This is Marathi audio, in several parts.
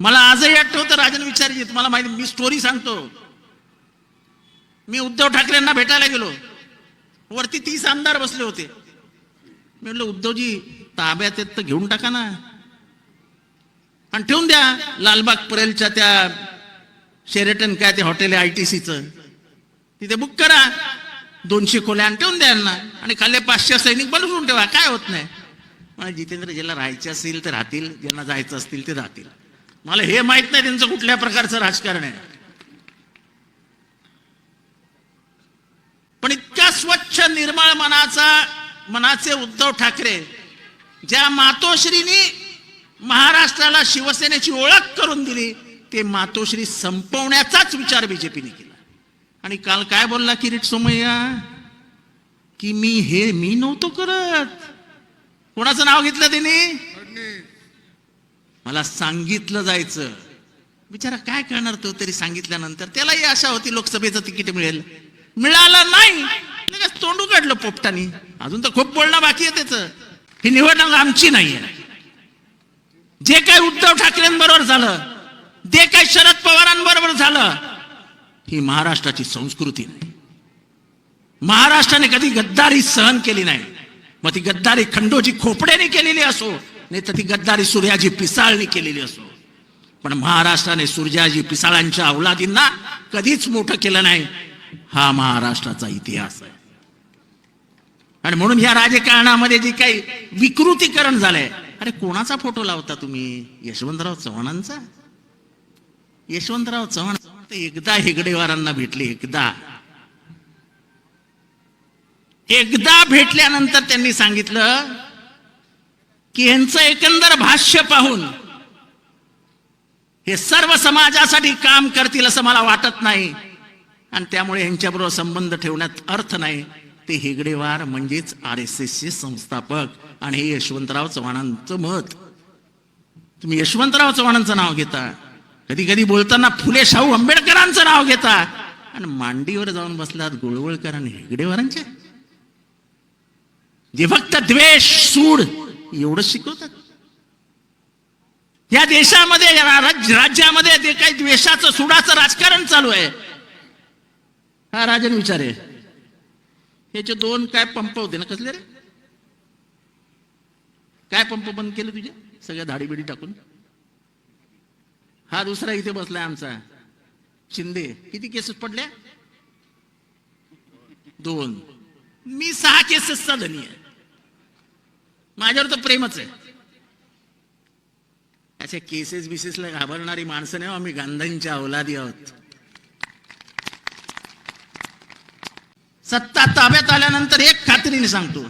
मला आजही आठवतं राजन विचारजी तुम्हाला माहिती मी स्टोरी सांगतो. मी उद्धव ठाकरेंना भेटायला गेलो. वरती तीस आमदार बसले होते. मी म्हटलं उद्धवजी ताब्यात येत तर घेऊन टाका ना. आणि ठेवून द्या लालबाग परेलच्या त्या शेरेटन काय ते हॉटेल आहे आय टी सीचं तिथे बुक करा. दोनशे खोल्या आणि ठेवून द्या यांना. आणि खाल्ले पाचशे सैनिक बनवून ठेवा काय होत नाही. मला जितेंद्र ज्याला राहायचे असतील तर राहतील ज्यांना जायचं असतील ते राहतील. मला हे माहीत नाही त्यांचं कुठल्या प्रकारचं राजकारण आहे. पण इतक्या स्वच्छ निर्मळ मनाचा मनाचे उद्धव ठाकरे ज्या मातोश्रीनी महाराष्ट्राला शिवसेनेची ओळख करून दिली ते मातोश्री संपवण्याचाच विचार बीजेपीने केला. आणि काल काय बोलला किरीट सोमय्या? की मी हे मी नव्हतो करत. कोणाचं नाव घेतलं त्यांनी? मला सांगितलं जायचं. बिचारा काय करणार तो तरी सांगितल्यानंतर? त्यालाही आशा होती लोकसभेचं तिकीट मिळेल. मिळालं नाही. लगेच तोंड उघडलं पोपटानी. अजून तर खूप बोलणं बाकी आहे त्याचं. ही निवडणूक आमची नाही आहे जे काही उद्धव ठाकरेंबरोबर झालं जे काही शरद पवारांबरोबर झालं ही महाराष्ट्राची संस्कृती नाही. महाराष्ट्राने कधी गद्दारी सहन केली नाही. मग ती गद्दारी खंडोजी खोपड्याने केलेली असो नाही तर ती गद्दारी सूर्याजी पिसाळनी केलेली असो. पण महाराष्ट्राने सूर्याजी पिसाळांच्या अवलादींना कधीच मोठं केलं नाही. हा महाराष्ट्राचा इतिहास आहे. आणि म्हणून या राजकारणामध्ये जे काही विकृतीकरण झालंय अरे कोणाचा फोटो लावता तुम्ही? यशवंतराव चव्हाणांचा? यशवंतराव चव्हाण एकदा हेगडेवारांना भेटले एकदा. एकदा भेटल्यानंतर त्यांनी सांगितलं की यांचं एकंदर भाष्य पाहून हे सर्व समाजासाठी काम करतील असं मला वाटत नाही. आणि त्यामुळे यांच्याबरोबर संबंध ठेवण्यात अर्थ नाही. ते हेगडेवार म्हणजेच आर एस एसचे संस्थापक आणि हे यशवंतराव चव्हाणांचं मत. तुम्ही यशवंतराव चव्हाणांचं नाव घेता. कधी कधी बोलताना फुले शाहू आंबेडकरांचं नाव घेता. आणि मांडीवर जाऊन बसलात गोळवळकर आणि हेगडेवारांच्या. जे फक्त द्वेष सूड एवढं शिकवतात. या देशामध्ये राज- राज्यामध्ये जे काही द्वेषाचं सुडाचं राजकारण चालू आहे हा राजन विचारे ह्याचे दोन काय पंप होते ना कसले रे? काय पंप बंद केले तुझे? सगळ्या धाडी बिडी टाकून. हा दुसरा इथे बसलाय आमचा. शिंदे. किती केसेस पडल्या? दोन. मी सहा केसेसचा धनी आहे. माझ्यावर तर प्रेमच आहे. असे केसेस बिसेसला घाबरणारी माणसं नाही हो, आम्ही गांधांच्या अवलादी आहोत. सत्ता ताब्यात आल्यानंतर एक खात्रीने सांगतो.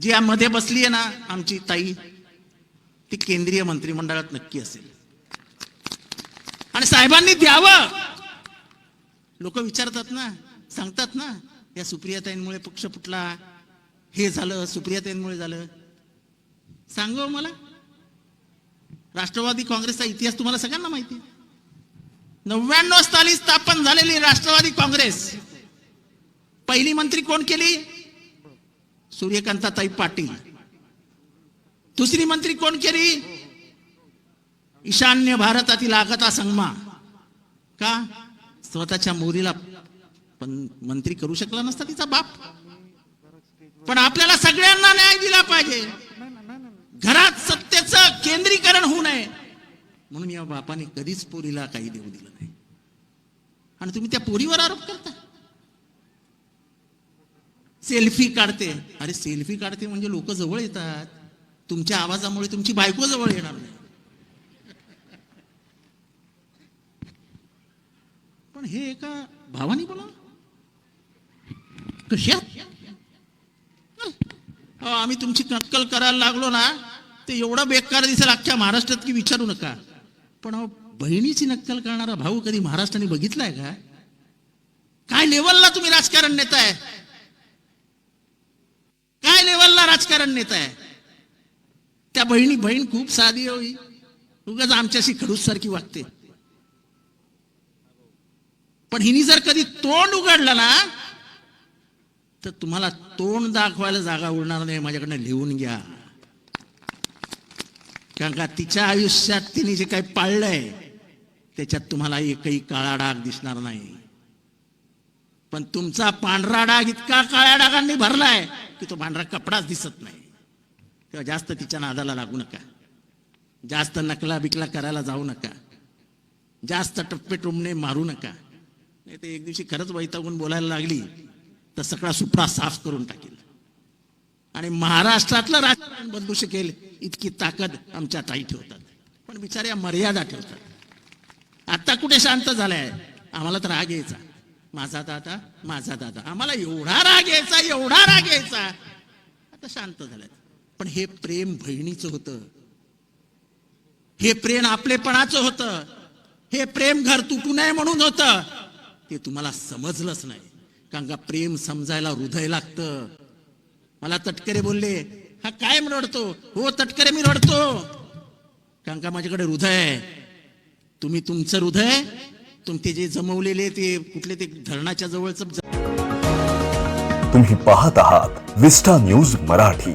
जी मध्ये बसली आहे ना आमची ताई ती केंद्रीय मंत्रिमंडळात नक्की असेल. आणि साहेबांनी द्यावं. लोक विचारतात ना सांगतात ना या सुप्रियाताईंमुळे पक्ष फुटला. हे झालं सुप्रियाताईंमुळे झालं. सांग मला? राष्ट्रवादी काँग्रेसचा इतिहास तुम्हाला सगळ्यांना माहिती आहे. नव्याण्णव साली स्थापन झालेली राष्ट्रवादी काँग्रेस. पहिली मंत्री कोण केली? सूर्यकांताताई पाटील. दुसरी मंत्री कोण केली? ईशान्य भारतातील आगता संगमा. का? स्वतःच्या मोरीला पण मंत्री करू शकला नसता तिचा बाप. पण आपल्याला सगळ्यांना न्याय दिला पाहिजे. घरात सत्तेचं केंद्रीकरण होऊ नये. म्हणून या बापाने कधीच पोरीला काही देऊ दिलं नाही. आणि तुम्ही त्या पोरीवर आरोप करता. सेल्फी काढते. अरे सेल्फी काढते म्हणजे लोक जवळ येतात. तुमच्या आवाजामुळे तुमची बायको जवळ येणार नाही. पण हे एका भावानी बोला. कशात? अहो, आम्ही तुमची नक्कल करायला लागलो ना ते एवढं बेकार दिसेल अख्ख्या महाराष्ट्रात की विचारू नका. पण अहो, बहिणीची नक्कल करणारा भाऊ कधी महाराष्ट्राने बघितलाय का? काय लेवलला तुम्ही राजकारण नेताय? काय लेवलला राजकारण नेताय? त्या बहिणी बहीण खूप साधी होई उगाच आमच्याशी खडूस सारखी वागते. पण हिनी जर कधी तोंड उघडलं ना तर तुम्हाला तोंड दाखवायला जागा उरणार नाही माझ्याकडनं लिहून घ्या. कारण का तिच्या आयुष्यात तिने जे काही पाळलंय त्याच्यात तुम्हाला एकही काळा डाग दिसणार नाही. पण तुमचा पांढरा डाग इतका काळ्या डागांनी भरलाय की तो पांढरा कपडाच दिसत नाही. तेव्हा जास्त तिच्या नादाला लागू नका. जास्त नकला बिकला करायला जाऊ नका. जास्त टप्पे टुमणे मारू नका. नाही ते एक दिवशी खरंच वैतागून बोलायला लागली तर सगळा सुपडा साफ करून टाकेल. आणि महाराष्ट्रातलं राजकारण बदलू शकेल इतकी ताकद आमच्या ताई ठेवतात. पण बिचाऱ्या मर्यादा ठेवतात. आता कुठे शांत झालाय? आम्हाला तर राग यायचा. माझा दादा माझा दादा. आम्हाला एवढा राग यायचा एवढा राग यायचा. आता शांत झालाय पण हे प्रेम बहिणीचं होतं. हे प्रेम आपलेपणाचं होतं. हे प्रेम घर तुटू नये म्हणून होतं. ते तुम्हाला समजलंच नाही. कारण का प्रेम समजायला हृदय लागतं. मला तटकरे बोलले हा काय रडतो? हो तटकरे मी रडतो. कारण का माझ्याकडे हृदय आहे. तुम्ही तुमचं हृदय तुमचे जे जमवलेले ते कुठले ते धरणाच्या जवळच तुम्ही पाहत आहात विस्टा न्यूज मराठी.